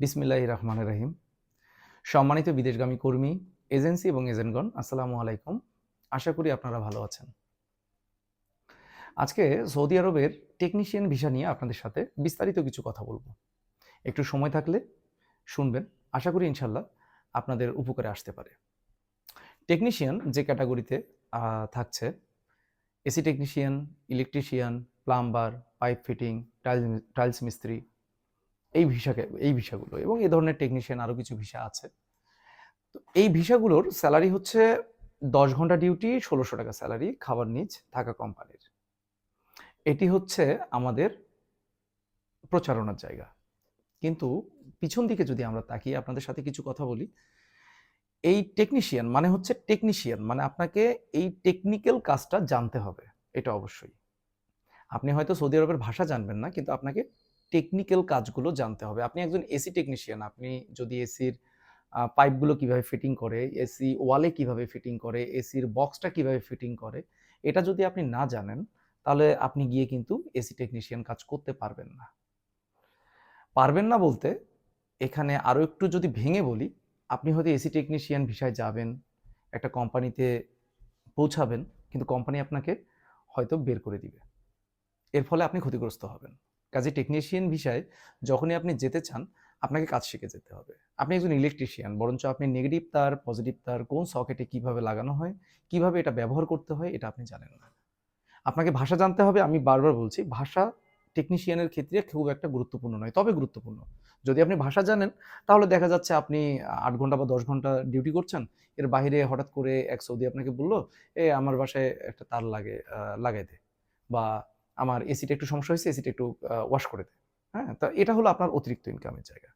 বিসমিল্লাহ রহমান রহিম। সম্মানিত বিদেশগামী কর্মী, এজেন্সি এবং এজেন্টগণ, আসসালামু আলাইকুম। আশা করি আপনারা ভালো আছেন। আজকে সৌদি আরবের টেকনিশিয়ান ভিসা নিয়ে আপনাদের সাথে বিস্তারিত কিছু কথা বলব। একটু সময় থাকলে শুনবেন, আশা করি ইনশাল্লাহ আপনাদের উপকারে আসতে পারে। টেকনিশিয়ান যে ক্যাটাগরিতে থাকছে, AC technician, electrician, plumber, pipe fitting, tiles tiles মিস্ত্রি এই ভিসাকে, এই ভিসাগুলো এবং এই ধরনের টেকনিশিয়ান আরও কিছু ভিসা আছে। তো এই ভিসাগুলোর স্যালারি হচ্ছে দশ ঘণ্টা ডিউটি ষোলোশো টাকা স্যালারি খাবার নিচ, থাকা কোম্পানির এটি হচ্ছে আমাদের প্রচারণার জায়গা। কিন্তু পিছন দিকে যদি আমরা তাকিয়ে আপনাদের সাথে কিছু কথা বলি, এই টেকনিশিয়ান মানে হচ্ছে টেকনিশিয়ান মানে আপনাকে এই টেকনিক্যাল কাজটা জানতে হবে, এটা অবশ্যই। আপনি হয়তো সৌদি আরবের ভাষা জানবেন না, কিন্তু আপনাকে টেকনিক্যাল কাজগুলো জানতে হবে। আপনি একজন এসি টেকনিশিয়ান আপনি যদি এসির পাইপগুলো কীভাবে ফিটিং করে এসি ওয়ালে কীভাবে ফিটিং করে এসির বক্সটা কীভাবে ফিটিং করে, এটা যদি আপনি না জানেন, তাহলে আপনি গিয়ে কিন্তু এসি টেকনিশিয়ান কাজ করতে পারবেন না। পারবেন না বলতে এখানে আরও একটু যদি ভেঙে বলি, আপনি হয়তো এসি টেকনিশিয়ান ভিসায় যাবেন, একটা কোম্পানিতে পৌঁছাবেন, কিন্তু কোম্পানি আপনাকে হয়তো বের করে দিবে। এর ফলে আপনি ক্ষতিগ্রস্ত হবেন। কাজে টেকনিশিয়ান ভিসায় যখনই আপনি যেতে চান, আপনাকে কাজ শিখে যেতে হবে। আপনি একজন ইলেকট্রিশিয়ান বরঞ্চ আপনি নেগেটিভ তার পজিটিভ তার, কোন সকেটে কীভাবে লাগানো হয়, কীভাবে এটা ব্যবহার করতে হয়, এটা আপনি জানেন না। আপনাকে ভাষা জানতে হবে, আমি বারবার বলছি, ভাষা টেকনিশিয়ানের ক্ষেত্রে খুব একটা গুরুত্বপূর্ণ নয়, তবে গুরুত্বপূর্ণ। যদি আপনি ভাষা জানেন, তাহলে দেখা যাচ্ছে আপনি আট ঘণ্টা বা দশ ঘণ্টা ডিউটি করছেন, এর বাইরে হঠাৎ করে এক সৌদি আপনাকে বলল, এ, আমার বাসায় একটা তার লাগে লাগাই দে। বা আমার এসিটা একটু সমস্যা হয়েছে এসিটা একটু ওয়াশ করে দে হ্যাঁ? তা এটা হলো আপনার অতিরিক্ত ইনকামের জায়গা।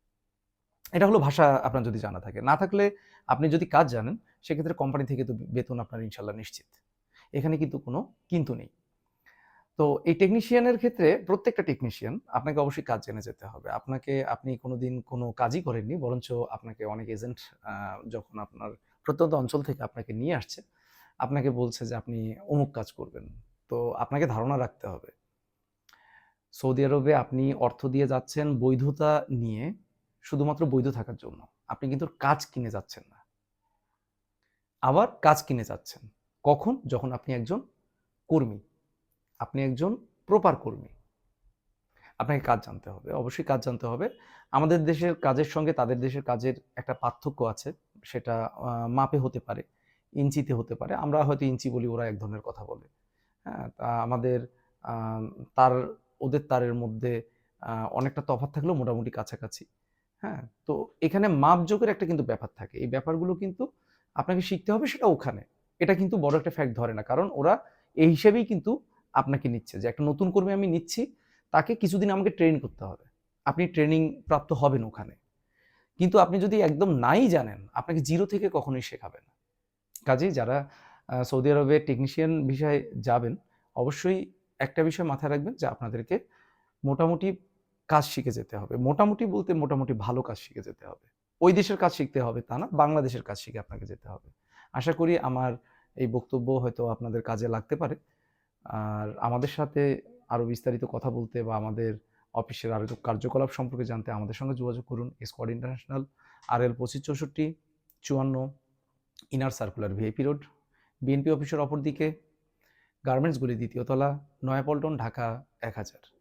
এটা হলো ভাষা আপনার যদি জানা থাকে। না থাকলে আপনি যদি কাজ জানেন, সেক্ষেত্রে কোম্পানি থেকে তো বেতন আপনার ইনশাল্লাহ নিশ্চিত। এখানে কিন্তু কোনো কিন্তু নেই। তো এই টেকনিশিয়ানের ক্ষেত্রে প্রত্যেকটা টেকনিশিয়ান আপনাকে অবশ্যই কাজ জেনে যেতে হবে। আপনাকে, আপনি কোনোদিন কোনো কাজই করেননি, বরঞ্চ আপনাকে অনেক এজেন্ট যখন আপনার প্রত্যন্ত অঞ্চল থেকে আপনাকে নিয়ে আসছে, আপনাকে বলছে যে আপনি অমুক কাজ করবেন। তো আপনাকে ধারণা রাখতে হবে। সৌদি আরবে আপনি অর্থ দিয়ে যাচ্ছেন বৈধতা নিয়ে শুধুমাত্র বৈধ থাকার জন্য। আপনি কিন্তু কাজ কিনে যাচ্ছেন না। আবার কাজ কিনে যাচ্ছেন। কখন? যখন আপনি একজন কর্মী। আপনি একজন প্রপার কর্মী। আপনাকে কাজ জানতে হবে। অবশ্যই কাজ জানতে হবে। আমাদের দেশের কাজের সঙ্গে তাদের দেশের কাজের একটা পার্থক্য আছে। সেটা মাপে হতে পারে, ইঞ্চিতে হতে পারে। আমরা হয়তো ইঞ্চি বলি, ওরা এক ধরনের কথা বলে। আমাদের তার, ওদের তারের মধ্যে অনেকটা তফাৎ থাকলেও মোটামুটি কাছাকাছি। হ্যাঁ তো এখানে মাপজোকের একটা কিন্তু ব্যাপার থাকে। এই ব্যাপারগুলো কিন্তু আপনাকে শিখতে হবে সেটা ওখানে। এটা কিন্তু বড় একটা ফ্যাক্ট ধরে না, কারণ ওরা এই হিসেবেই কিন্তু আপনাকে নিচ্ছে যে একটা নতুন কর্মী আমি নিচ্ছি, তাকে কিছুদিন আমাকে ট্রেন করতে হবে। আপনি ট্রেনিং প্রাপ্ত হবেন ওখানে। কিন্তু আপনি যদি একদম নাই জানেন, আপনাকে জিরো থেকে কখনোই শেখাবে না। কাজেই যারা সৌদি আরবে টেকনিশিয়ান বিষয়ে যাবেন, অবশ্যই একটা বিষয় মাথায় রাখবেন যে আপনাদেরকে মোটামুটি কাজ শিখে যেতে হবে। মোটামুটি বলতে মোটামুটি ভালো কাজ শিখে যেতে হবে। ওই দেশের কাজ শিখতে হবে তা না, বাংলাদেশের কাজ শিখে আপনাকে যেতে হবে। আশা করি আমার এই বক্তব্য হয়তো আপনাদের কাজে লাগতে পারে। আর আমাদের সাথে আরও বিস্তারিত কথা বলতে বা আমাদের অফিসের আরও কার্যকলাপ সম্পর্কে জানতে আমাদের সঙ্গে যোগাযোগ করুন। স্কোয়াড ইন্টারন্যাশনাল আর এল পঁচিশ চৌষট্টি, চুয়ান্ন inner circular VIP road BNP অফিসের অপর দিকে গার্মেন্টসগুলি দ্বিতীয় তলা নয়াপল্টন ঢাকা এক হাজার।